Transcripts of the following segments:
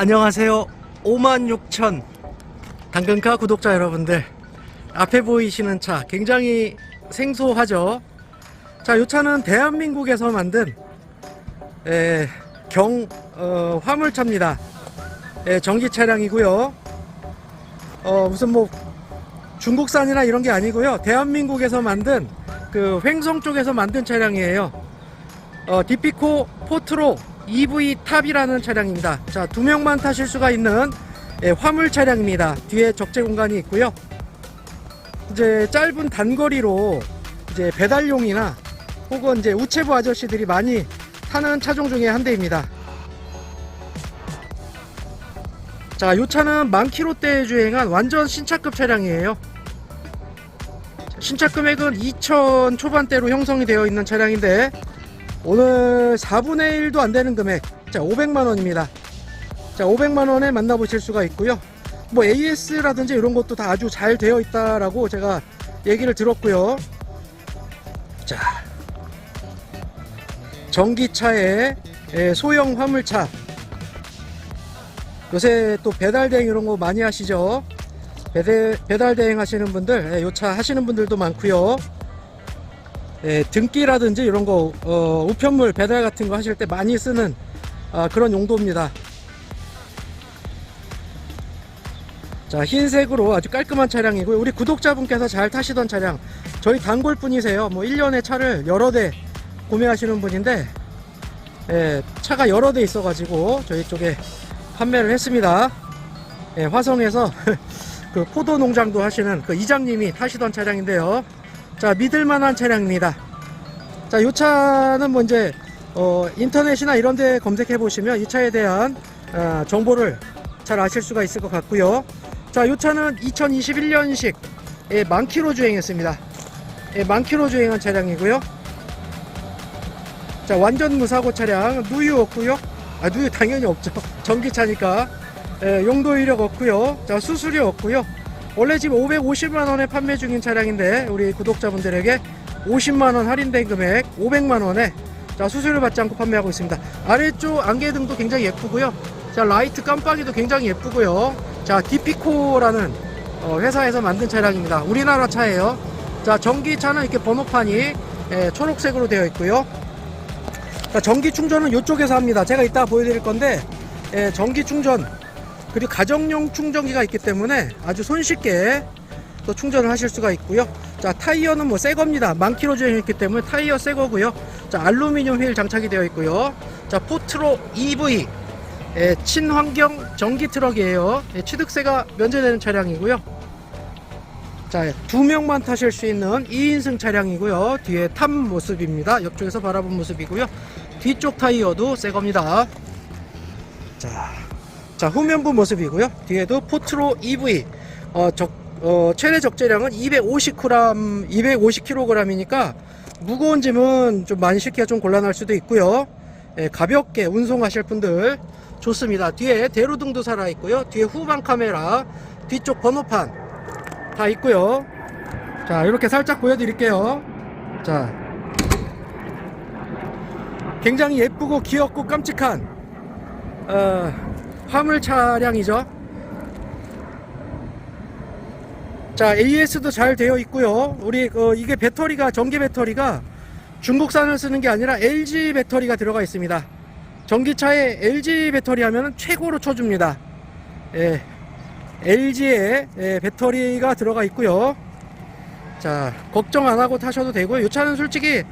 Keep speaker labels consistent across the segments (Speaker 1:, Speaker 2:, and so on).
Speaker 1: 안녕하세요. 56,000 당근카 구독자 여러분들. 앞에 보이시는 차 굉장히 생소하죠? 자, 이 차는 대한민국에서 만든 에, 경 어, 화물차입니다. 에, 전기 차량이고요. 어, 무슨 뭐 중국산이나 이런 게 아니고요. 대한민국에서 만든 그 횡성 쪽에서 만든 차량이에요. 어, 디피코 포트로 EV 탑이라는 차량입니다. 자, 두 명만 타실 수가 있는 예, 화물 차량입니다. 뒤에 적재 공간이 있고요. 이제 짧은 단거리로 이제 배달용이나 혹은 이제 우체부 아저씨들이 많이 타는 차종 중에 한 대입니다. 자, 이 차는 만 킬로대에 주행한 완전 신차급 차량이에요. 신차 금액은 2천 초반대로 형성이 되어 있는 차량인데 오늘 4분의 1도 안 되는 금액. 자 500만 원입니다. 자 500만 원에 만나보실 수가 있고요. 뭐 AS라든지 이런 것도 다 아주 잘 되어 있다라고 제가 얘기를 들었고요. 자 전기차에 예, 소형 화물차. 요새 또 배달 대행 이런 거 많이 하시죠? 배달, 배달 대행 하시는 분들 예, 요차 하시는 분들도 많고요 예, 등기라든지 이런 거 어, 우편물 배달 같은 거 하실 때 많이 쓰는 아, 그런 용도입니다. 자 흰색으로 아주 깔끔한 차량이고요. 우리 구독자분께서 잘 타시던 차량 저희 단골 분이세요. 뭐 1년에 차를 여러 대 구매하시는 분인데 예, 차가 여러 대 있어 가지고 저희 쪽에 판매를 했습니다. 예, 화성에서 그 포도 농장도 하시는 그 이장님이 타시던 차량인데요. 자 믿을만한 차량입니다. 자, 이 차는 뭐 이제 어, 인터넷이나 이런 데 검색해 보시면 이 차에 대한 아, 정보를 잘 아실 수가 있을 것 같고요. 자, 이 차는 2021년식 예, 만 킬로 주행했습니다. 예, 만 킬로 주행한 차량이고요. 자, 완전 무사고 차량 누유 없고요. 아, 누유 당연히 없죠. 전기차니까 예, 용도 이력 없고요. 자, 수수료 없고요. 원래 지금 550만 원에 판매 중인 차량인데 우리 구독자분들에게 50만원 할인된 금액 500만원에 자 수수료 받지 않고 판매하고 있습니다. 아래쪽 안개등도 굉장히 예쁘고요. 자 라이트 깜빡이도 굉장히 예쁘고요. 자 디피코라는 어, 회사에서 만든 차량입니다. 우리나라 차예요. 자 전기차는 이렇게 번호판이 예, 초록색으로 되어 있고요. 자 전기 충전은 이쪽에서 합니다. 제가 이따 보여드릴 건데 예, 전기 충전 그리고 가정용 충전기가 있기 때문에 아주 손쉽게 또 충전을 하실 수가 있고요. 자 타이어는 뭐 새 겁니다. 만 킬로 주행했기 때문에 타이어 새 거고요. 자 알루미늄 휠 장착이 되어 있고요. 자 포트로 EV 예, 친환경 전기 트럭이에요. 예, 취득세가 면제되는 차량이고요. 자, 두 명만 타실 수 있는 2인승 차량이고요. 뒤에 탑 모습입니다. 옆쪽에서 바라본 모습이고요. 뒤쪽 타이어도 새 겁니다. 자, 자 후면부 모습이고요. 뒤에도 포트로 EV 어, 적, 어, 최대 적재량은 250g, 250kg이니까 무거운 짐은 좀 많이 싣기가 좀 곤란할 수도 있고요. 예, 가볍게 운송하실 분들 좋습니다. 뒤에 대로등도 살아 있고요. 뒤에 후방 카메라, 뒤쪽 번호판 다 있고요. 자, 이렇게 살짝 보여드릴게요. 자, 굉장히 예쁘고 귀엽고 깜찍한 어, 화물 차량이죠. 자, AS도 잘 되어 있고요. 우리 어, 이게 배터리가 전기 배터리가 중국산을 쓰는 게 아니라 LG 배터리가 들어가 있습니다. 전기차에 LG 배터리 하면 최고로 쳐줍니다. 예, LG의 예, 배터리가 들어가 있고요. 자, 걱정 안 하고 타셔도 되고요. 이 차는 솔직히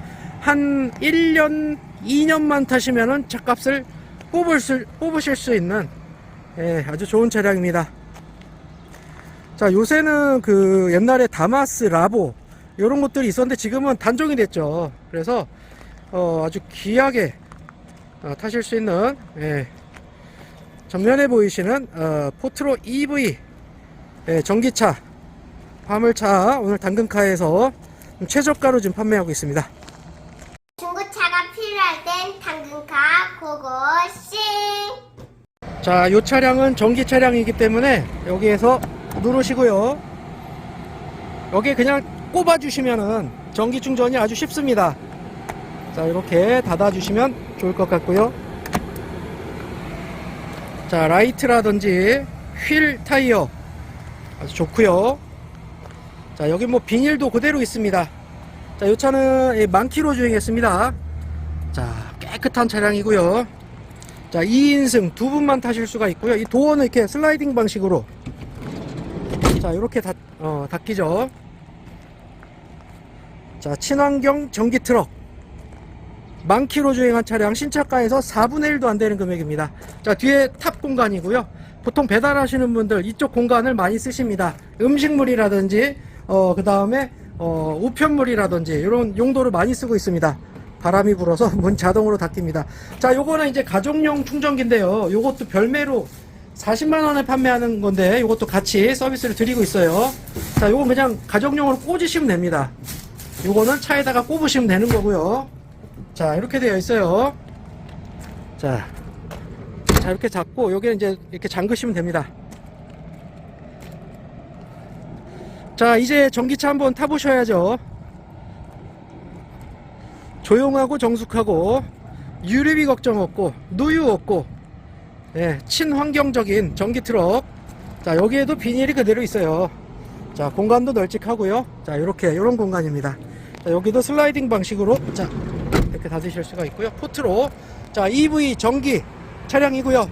Speaker 1: 한 1년, 2년만 타시면은 차값을 뽑을 수, 뽑으실 수 있는 예, 아주 좋은 차량입니다. 자, 요새는 그 옛날에 다마스, 라보 이런 것들이 있었는데 지금은 단종이 됐죠. 그래서 어, 아주 귀하게 어, 타실 수 있는 예, 정면에 보이시는 어, 포트로 EV 예, 전기차 화물차 오늘 당근카에서 최저가로 지금 판매하고 있습니다.
Speaker 2: 중고차가 필요할 땐 당근카 고고싱
Speaker 1: 자, 이 차량은 전기 차량이기 때문에 여기에서 누르시고요. 여기에 그냥 꼽아주시면은 전기 충전이 아주 쉽습니다. 자, 이렇게 닫아주시면 좋을 것 같고요. 자, 라이트라든지 휠 타이어 아주 좋고요. 자, 여기 뭐 비닐도 그대로 있습니다. 자, 이 차는 예, 만 킬로 주행했습니다. 자, 깨끗한 차량이고요. 자, 2인승 두 분만 타실 수가 있고요. 이 도어는 이렇게 슬라이딩 방식으로 자, 이렇게 닫, 어, 닫히죠. 자, 친환경 전기 트럭. 만 킬로 주행한 차량 신차가에서 4분의 1도 안 되는 금액입니다. 자, 뒤에 탑 공간이고요. 보통 배달하시는 분들 이쪽 공간을 많이 쓰십니다. 음식물이라든지, 어, 그 다음에, 어, 우편물이라든지, 이런 용도를 많이 쓰고 있습니다. 바람이 불어서 문 자동으로 닫힙니다. 자, 요거는 이제 가족용 충전기인데요. 요것도 별매로 40만 원에 판매하는 건데, 요것도 같이 서비스를 드리고 있어요. 자, 요거 그냥 가족용으로 꽂으시면 됩니다. 요거는 차에다가 꼽으시면 되는 거고요. 자, 이렇게 되어 있어요. 자, 자 이렇게 잡고 여기는 이제 이렇게 잠그시면 됩니다. 자, 이제 전기차 한번 타보셔야죠. 조용하고 정숙하고 유류비 걱정 없고 누유 없고 예, 친환경적인 전기 트럭. 자, 여기에도 비닐이 그대로 있어요. 자, 공간도 널찍하고요. 자, 이렇게 이런 공간입니다. 자, 여기도 슬라이딩 방식으로 자, 이렇게 닫으실 수가 있고요. 포트로 자, EV 전기 차량이고요.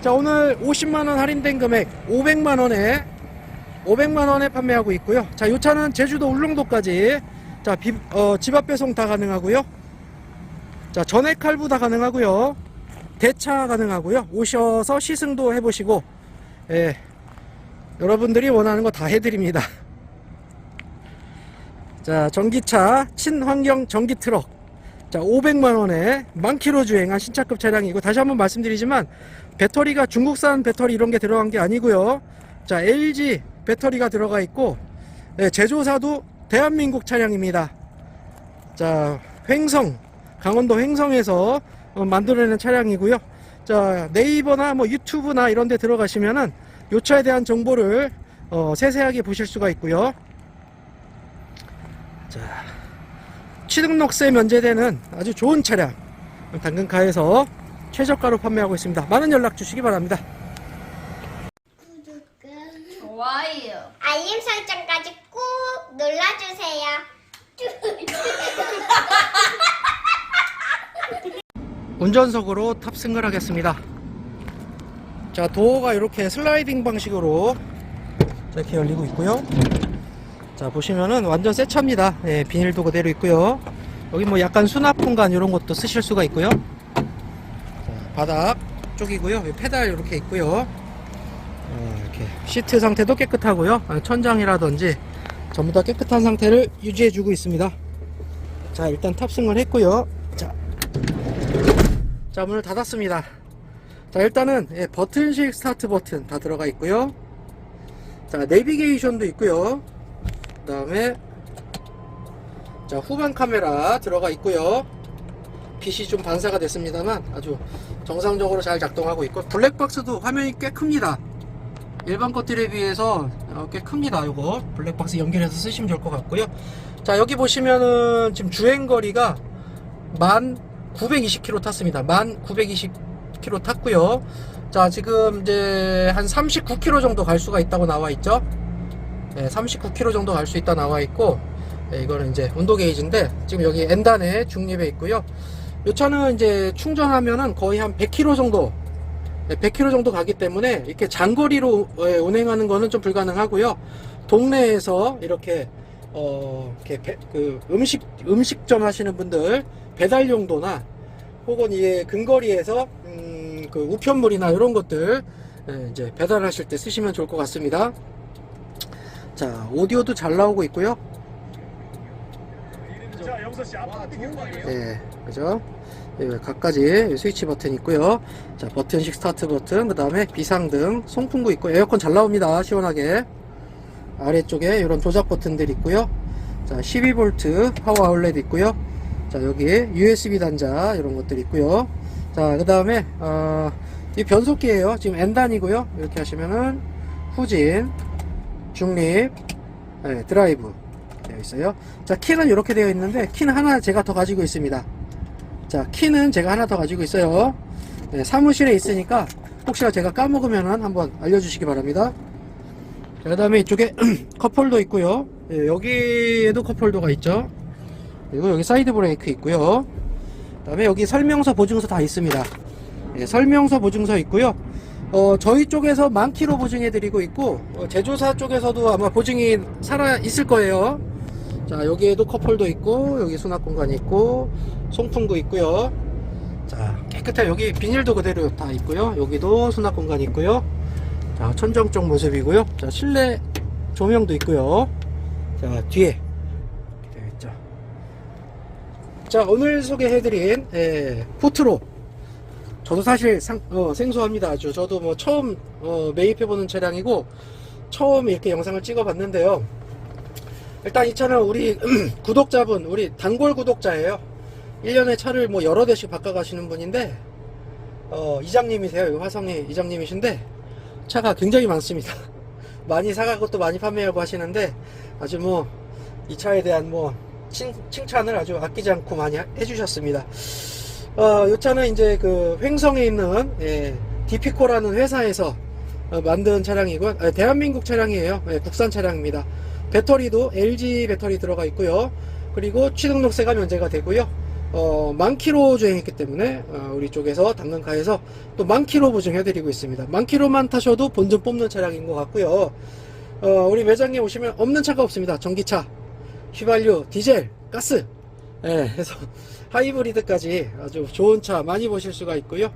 Speaker 1: 자, 오늘 50만 원 할인된 금액 500만 원에 500만 원에 판매하고 있고요. 자, 이 차는 제주도 울릉도까지 자, 비, 어, 집 앞 배송 다 가능하고요. 자, 전액 할부 다 가능하고요. 대차 가능하고요. 오셔서 시승도 해보시고, 예, 여러분들이 원하는 거 다 해드립니다. 자, 전기차 친환경 전기 트럭. 자, 500만원에 만 킬로 주행한 신차급 차량이고, 다시 한번 말씀드리지만, 배터리가 중국산 배터리 이런 게 들어간 게 아니고요. 자, LG 배터리가 들어가 있고, 예, 제조사도 대한민국 차량입니다. 자, 횡성, 강원도 횡성에서 어, 만들어내는 차량이고요. 자, 네이버나 뭐 유튜브나 이런 데 들어가시면은 요 차에 대한 정보를 어, 세세하게 보실 수가 있고요. 자, 취등록세 면제되는 아주 좋은 차량 당근카에서 최저가로 판매하고 있습니다. 많은 연락 주시기 바랍니다.
Speaker 2: 구독과
Speaker 3: 좋아요.
Speaker 2: 알림 설정까지 꾹 눌러주세요.
Speaker 1: 운전석으로 탑승을 하겠습니다. 자, 도어가 이렇게 슬라이딩 방식으로 이렇게 열리고 있고요. 자, 보시면은 완전 새 차입니다. 예, 비닐도 그대로 있고요. 여기 뭐 약간 수납 공간 이런 것도 쓰실 수가 있고요. 자, 바닥 쪽이고요. 페달 이렇게 있고요. 어, 이렇게 시트 상태도 깨끗하고요. 아, 천장이라든지 전부 다 깨끗한 상태를 유지해 주고 있습니다. 자, 일단 탑승을 했고요. 자, 자 문을 닫았습니다. 자 일단은 예, 버튼식 스타트 버튼 다 들어가 있고요. 자 내비게이션도 있고요. 그 다음에 자 후방 카메라 들어가 있고요. 빛이 좀 반사가 됐습니다만 아주 정상적으로 잘 작동하고 있고 블랙박스도 화면이 꽤 큽니다. 일반 것들에 비해서 어, 꽤 큽니다 요거 블랙박스 연결해서 쓰시면 좋을 것 같고요 자 여기 보시면은 지금 주행거리가 만 920km 탔습니다. 만 920km 탔고요. 자, 지금 이제 한 39km 정도 갈 수가 있다고 나와 있죠. 네, 39km 정도 갈 수 있다 나와 있고, 네, 이거는 이제 온도 게이지인데 지금 여기 N단에 중립에 있고요. 이 차는 이제 충전하면은 거의 한 100km 정도, 네, 100km 정도 가기 때문에 이렇게 장거리로 예, 운행하는 거는 좀 불가능하고요. 동네에서 이렇게 어, 이렇게 배- 그 음식 음식점 하시는 분들 배달 용도나 혹은 이 근거리에서 음, 그 우편물이나 이런 것들 예, 이제 배달하실 때 쓰시면 좋을 것 같습니다. 자, 오디오도 잘 나오고 있고요.
Speaker 4: 자 여기서 씨 아빠?
Speaker 1: 예, 그죠? 예, 각가지 스위치 버튼 있고요. 자, 버튼식 스타트 버튼, 그 다음에 비상등, 송풍구 있고, 에어컨 잘 나옵니다. 시원하게. 아래쪽에 이런 조작 버튼들 있고요. 자, 12V 파워 아울렛 있고요. 자, 여기 USB 단자 이런 것들 있고요. 자, 그 다음에, 어, 이 변속기예요 지금 N단이고요. 이렇게 하시면은 후진, 중립, 네, 드라이브 되어 있어요. 자, 키는 이렇게 되어 있는데, 키는 하나 제가 더 가지고 있습니다. 자, 키는 제가 하나 더 가지고 있어요. 네, 사무실에 있으니까 혹시나 제가 까먹으면 한번 알려주시기 바랍니다. 그 다음에 이쪽에 컵홀더 있고요. 예, 여기에도 컵홀더가 있죠. 그리고 여기 사이드 브레이크 있고요. 그 다음에 여기 설명서 보증서 다 있습니다. 예, 설명서 보증서 있고요. 어, 저희 쪽에서 만 킬로 보증해 드리고 있고 어, 제조사 쪽에서도 아마 보증이 살아 있을 거예요. 자 여기에도 컵홀더 있고 여기 수납 공간 있고 송풍구 있고요. 자 깨끗해 여기 비닐도 그대로 다 있고요. 여기도 수납 공간 있고요. 자 천정 쪽 모습이고요. 자 실내 조명도 있고요. 자 뒤에 이렇게 되어 있죠. 자 오늘 소개해드린 예, 포트로 저도 사실 상, 어, 생소합니다 아주 저도 뭐 처음 어, 매입해보는 차량이고 처음 이렇게 영상을 찍어봤는데요 일단 이 차는 우리 구독자분 우리 단골 구독자예요 1년에 차를 뭐 여러 대씩 바꿔 가시는 분인데 어, 이장님이세요 이 화성의 이장님이신데 차가 굉장히 많습니다 많이 사가고 또 많이 판매하고 하시는데 아주 뭐 이 차에 대한 뭐 칭, 칭찬을 아주 아끼지 않고 많이 하- 해주셨습니다 어, 이 차는 이제 그 횡성에 있는 예, 디피코라는 회사에서 어, 만든 차량이고 아, 대한민국 차량이에요. 예, 국산 차량입니다. 배터리도 LG 배터리 들어가 있고요. 그리고 취등록세가 면제가 되고요. 어, 만 킬로 주행했기 때문에 어, 우리 쪽에서 당근카에서 또만 킬로 보증해드리고 있습니다. 만 킬로만 타셔도 본전 뽑는 차량인 것 같고요. 어, 우리 매장에 오시면 없는 차가 없습니다. 전기차, 휘발유, 디젤, 가스. 예, 그래서 하이브리드까지 아주 좋은 차 많이 보실 수가 있고요.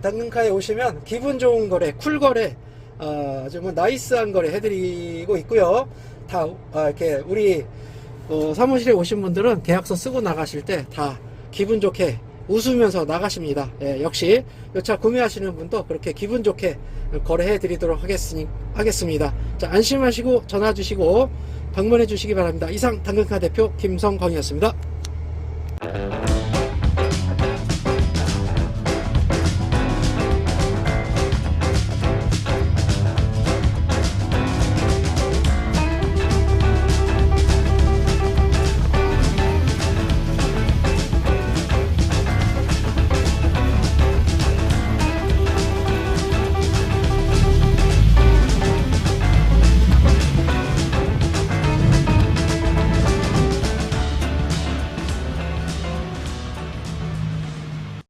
Speaker 1: 당근카에 오시면 기분 좋은 거래, 쿨 거래, 어, 아주 뭐 나이스한 거래 해드리고 있고요. 다 아, 이렇게 우리 어, 사무실에 오신 분들은 계약서 쓰고 나가실 때다 기분 좋게 웃으면서 나가십니다. 예, 역시 이 차 구매하시는 분도 그렇게 기분 좋게 거래해 드리도록 하겠으니, 하겠습니다. 자, 안심하시고 전화 주시고 방문해 주시기 바랍니다. 이상 당근카 대표 김성광이었습니다.